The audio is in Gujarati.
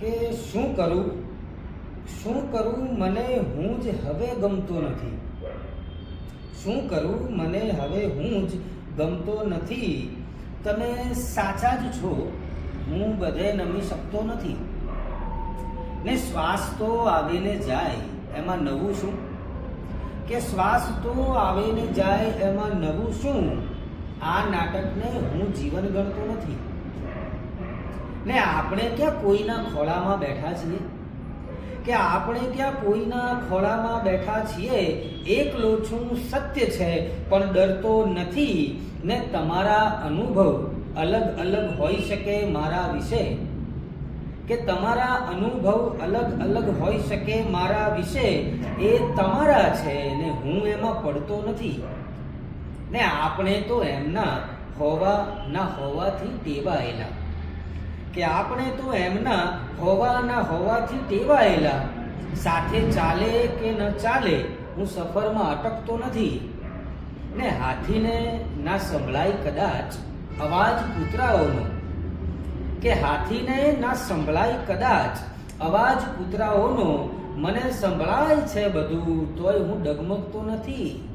કે શું કરું? શું કરું મને હું જ હવે ગમતો નથી. શું કરું મને હવે હું જ ગમતો નથી. તમે સાચા જ છો. હું બધે નમી શકતો નથી. ને શ્વાસ તો આવીને જાય, એમાં નવું શું? કે શ્વાસ તો આવીને જાય, એમાં નવું શું? આ નાટકને હું જીવન ગણતો નથી. ને આપણે ક્યાં કોઈના ખોળામાં બેઠા છીએ? કે આપણે ક્યાં કોઈના ખોળામાં બેઠા છીએ? એક લોચું સત્ય છે, પણ ડરતો નથી. ને તમારા અનુભવ અલગ અલગ હોઈ શકે મારા વિશે? કે તમારા અનુભવ અલગ અલગ હોઈ શકે મારા વિશે? એ તમારા છે ને હું એમાં પડતો નથી. ને આપણે તો એમના હોવા, ના હોવાથી ટેવાયેલા. કે આપણે તો એમના હોવાના હોવાથી ટેવાયેલા. સાથે ચાલે કે ન ચાલે, હું સફરમાં અટકતો નથી. ને હાથીને ના સંભળાય કદાચ અવાજ કૂતરાઓનો. કે હાથીને ના સંભળાય કદાચ અવાજ કૂતરાઓનો, મને સંભળાય છે બધું, તોય હું ડગમગતો નથી.